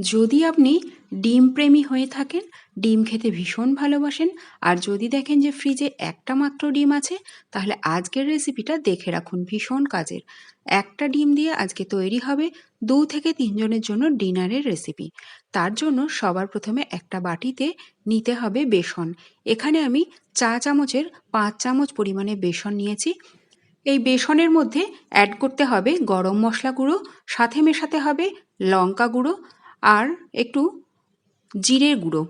যদি আপনি ডিম প্রেমী হয়ে থাকেন, ডিম খেতে ভীষণ ভালোবাসেন, আর যদি দেখেন যে ফ্রিজে একটা মাত্র ডিম আছে, তাহলে আজকের রেসিপিটা দেখে রাখুন ভীষণ কাজের। একটা ডিম দিয়ে আজকে তৈরি হবে দু থেকে তিনজনের জন্য ডিনারের রেসিপি তার জন্য সবার প্রথমে একটা বাটিতে নিতে হবে বেসন। এখানে আমি চা চামচের পাঁচ চামচ পরিমাণে বেসন নিয়েছি। এই বেসনের মধ্যে অ্যাড করতে হবে গরম মশলা গুঁড়ো, সাথে মেশাতে হবে লঙ্কা গুঁড়ো আর একটু জিরের গুঁড়ো,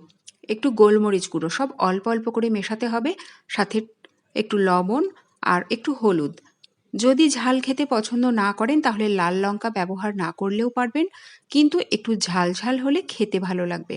একটু গোলমরিচ গুঁড়ো, সব অল্প অল্প করে মেশাতে হবে। সাথে একটু লবণ আর একটু হলুদ। যদি ঝাল খেতে পছন্দ না করেন, তাহলে লাল লঙ্কা ব্যবহার না করলেও পারবেন, কিন্তু একটু ঝাল ঝাল হলে খেতে ভালো লাগবে।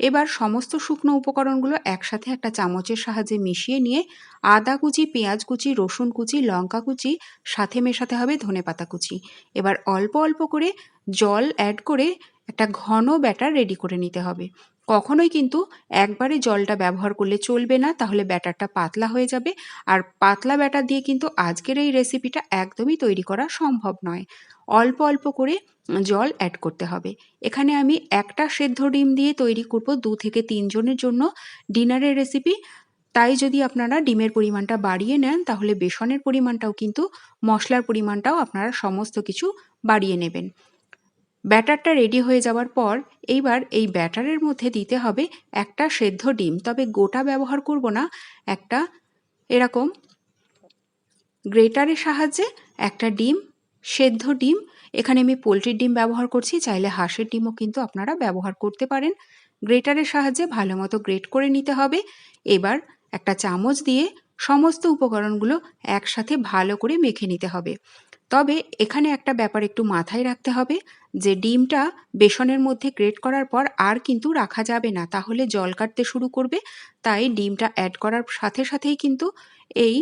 এবার সমস্ত শুকনো উপকরণগুলো একসাথে একটা চামচের সাহায্যে মিশিয়ে নিয়ে আদা কুচি, পেঁয়াজ কুচি, রসুন কুচি, লঙ্কা কুচি সাথে মেশাতে হবে ধনেপাতা কুচি। এবার অল্প অল্প করে জল অ্যাড করে একটা ঘন ব্যাটার রেডি করে নিতে হবে। কখনোই কিন্তু একবারে জলটা ব্যবহার করলে চলবে না, তাহলে ব্যাটারটা পাতলা হয়ে যাবে। আর পাতলা ব্যাটার দিয়ে কিন্তু আজকের এই রেসিপিটা একদমই তৈরি করা সম্ভব নয়। অল্প অল্প করে জল অ্যাড করতে হবে। এখানে আমি একটা সেদ্ধ ডিম দিয়ে তৈরি করব দু থেকে তিনজনের জন্য ডিনারের রেসিপি তাই যদি আপনারা ডিমের পরিমাণটা বাড়িয়ে নেন, তাহলে বেসনের পরিমাণটাও কিন্তু মশলার পরিমাণটাও আপনারা সমস্ত কিছু বাড়িয়ে নেবেন। ব্যাটারটা রেডি হয়ে যাওয়ার পর এইবার এই ব্যাটারের মধ্যে দিতে হবে একটা সেদ্ধ ডিম। তবে গোটা ব্যবহার করব না, একটা এরকম গ্রেটারের সাহায্যে একটা ডিম, সেদ্ধ ডিম। এখানে আমি পোলট্রির ডিম ব্যবহার করছি, চাইলে হাঁসের ডিমও কিন্তু আপনারা ব্যবহার করতে পারেন। গ্রেটারের সাহায্যে ভালো মতো গ্রেট করে নিতে হবে। এবার একটা চামচ দিয়ে সমস্ত উপকরণগুলো একসাথে ভালো করে মেখে নিতে হবে। তবে এখানে একটা ব্যাপার একটু মাথায় রাখতে হবে যে ডিমটা বেসনের মধ্যে গ্রেট করার পর আর কিন্তু রাখা যাবে না। তাহলে জল কাটতে শুরু করবে, তাই ডিমটা অ্যাড করার সাথে সাথেই কিন্তু এই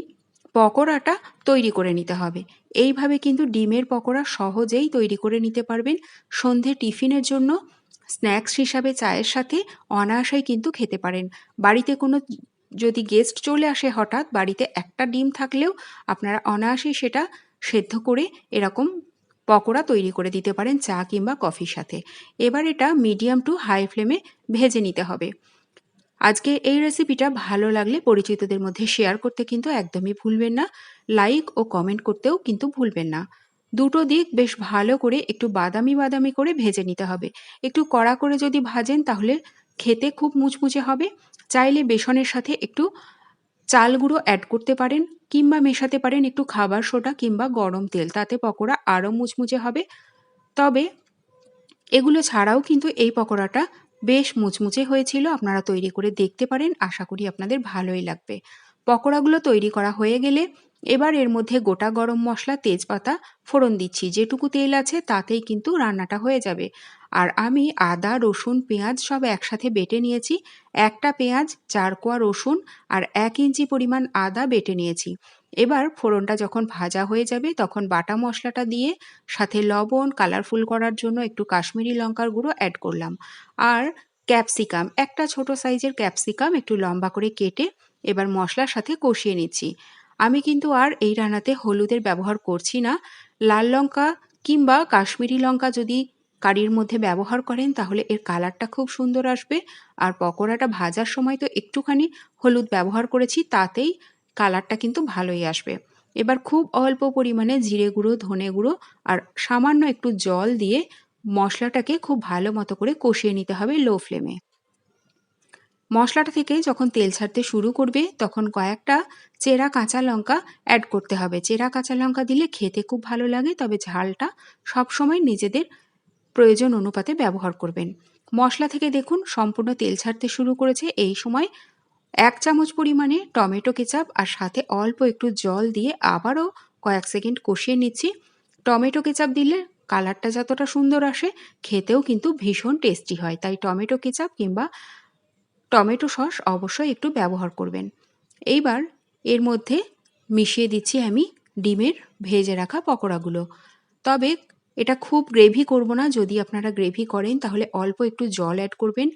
পকোড়াটা তৈরি করে নিতে হবে। এইভাবে কিন্তু ডিমের পকোড়া সহজেই তৈরি করে নিতে পারবেন। সন্ধে টিফিনের জন্য স্ন্যাক্স হিসাবে চায়ের সাথে অনায়াসেই কিন্তু খেতে পারেন। বাড়িতে কোনো যদি গেস্ট চলে আসে হঠাৎ বাড়িতে একটা ডিম থাকলেও আপনারা অনায়াসেই সেটা সেদ্ধ করে এরকম পকোড়া তৈরি করে দিতে পারেন চা কিংবা কফির সাথে। এবার এটা মিডিয়াম টু হাই ফ্লেমে ভেজে নিতে হবে। আজকে এই রেসিপিটা ভালো লাগলে পরিচিতদের মধ্যে শেয়ার করতে কিন্তু একদমই ভুলবেন না। লাইক ও কমেন্ট করতেও কিন্তু ভুলবেন না। দুটো দিক বেশ ভালো করে একটু বাদামি বাদামি করে ভেজে নিতে হবে। একটু কড়া করে যদি ভাজেন তাহলে খেতে খুব মুচমুচে হবে। চাইলে বেসনের সাথে একটু চাল গুঁড়ো অ্যাড করতে পারেন, কিংবা মেশাতে পারেন একটু খাবার সোডা কিংবা গরম তেল, তাতে পকোড়া আরও মুচমুচে হবে। তবে এগুলো ছাড়াও কিন্তু এই পকোড়াটা বেশ মুচমুচে হয়েছিল, আপনারা তৈরি করে দেখতে পারেন, আশা করি আপনাদের ভালোই লাগবে। পকোড়াগুলো তৈরি করা হয়ে গেলে এবার এর মধ্যে গোটা গরম মশলা, তেজপাতা, ফোড়ন দিচ্ছি। যেটুকু তেল আছে, তাতেই কিন্তু রান্নাটা হয়ে যাবে। আর আমি আদা, রসুন, পেঁয়াজ সব একসাথে বেটে নিয়েছি। একটা পেঁয়াজ, চার কোয়া রসুন আর এক ইঞ্চি পরিমাণ আদা বেটে নিয়েছি। এবার ফোড়নটা যখন ভাজা হয়ে যাবে, তখন বাটা মশলাটা দিয়ে সাথে লবণ কালারফুল করার জন্য একটু কাশ্মীরি লঙ্কার গুঁড়ো অ্যাড করলাম। আর ক্যাপসিকাম একটা ছোট সাইজের ক্যাপসিকাম একটু লম্বা করে কেটে এবার মশলার সাথে কষিয়ে নিচ্ছি। আমি কিন্তু আর এই রান্নাতে হলুদের ব্যবহার করছি না। লাল লঙ্কা কিংবা কাশ্মীরি লঙ্কা যদি কারির মধ্যে ব্যবহার করেন, তাহলে এর কালারটা খুব সুন্দর আসবে। আর পকোড়াটা ভাজার সময় তো একটুখানি হলুদ ব্যবহার করেছি, তাতেই কালারটা কিন্তু ভালোই আসবে। এবার খুব অল্প পরিমাণে জিরে গুঁড়ো, ধনে গুঁড়ো আর সামান্য একটু জল দিয়ে মশলাটাকে খুব ভালো মতো করে কষিয়ে নিতে হবে লো ফ্লেমে। মশলাটা থেকে যখন তেল ছাড়তে শুরু করবে, তখন কয়েকটা চেরা কাঁচা লঙ্কা অ্যাড করতে হবে। চেরা কাঁচা লঙ্কা দিলে খেতে খুব ভালো লাগে, তবে ঝালটা সবসময় নিজেদের প্রয়োজন অনুপাতে ব্যবহার করবেন। মশলা থেকে দেখুন, সম্পূর্ণ তেল ছাড়তে শুরু করেছে। এই সময় এক চামচ পরিমাণে টমেটো কেচাপ আর সাথে অল্প একটু জল দিয়ে আবারও কয়েক সেকেন্ড কষিয়ে নিচ্ছি। টমেটো কেচাপ দিলে কালারটা যতটা সুন্দর আসে, খেতেও কিন্তু ভীষণ টেস্টি হয়। তাই টমেটো কেচাপ কিংবা টমেটো সস অবশ্যই একটু ব্যবহার করবেন। এইবার এর মধ্যে মিশিয়ে দিচ্ছি আমি ডিমের ভেজে রাখা পকোড়াগুলো। তবে এটা খুব গ্রেভি করব না, যদি আপনারা গ্রেভি করেন তাহলে অল্প একটু জল অ্যাড করবেন।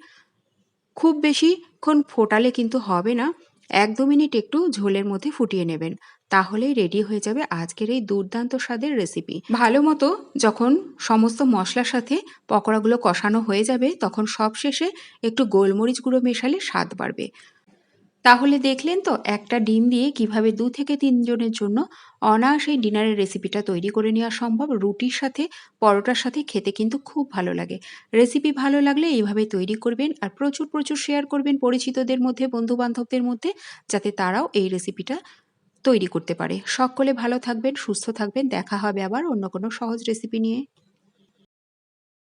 খুব বেশিক্ষণ ফোটালে কিন্তু হবে না, এক দু মিনিট একটু ঝোলের মধ্যে ফুটিয়ে নেবেন। তাহলেই রেডি হয়ে যাবে আজকের এই দুর্দান্ত স্বাদের রেসিপি ভালো মতো যখন সমস্ত মশলার সাথে পকোড়াগুলো কষানো হয়ে যাবে, তখন সবশেষে একটু গোলমরিচ গুঁড়ো মেশালে স্বাদ বাড়বে। তাহলে দেখলেন তো, একটা ডিম দিয়ে কীভাবে দু থেকে তিনজনের জন্য অনায়াস এই ডিনারের রেসিপিটা তৈরি করে নেওয়া সম্ভব। রুটির সাথে, পরোটার সাথে খেতে কিন্তু খুব ভালো লাগে। রেসিপি ভালো লাগলে এইভাবে তৈরি করবেন আর প্রচুর প্রচুর শেয়ার করবেন পরিচিতদের মধ্যে বন্ধু বান্ধবদের মধ্যে, যাতে তারাও এই রেসিপিটা তৈরি করতে পারে। সকলে ভালো থাকবেন, সুস্থ থাকবেন। দেখা হবে আবার অন্য কোনো সহজ রেসিপি নিয়ে।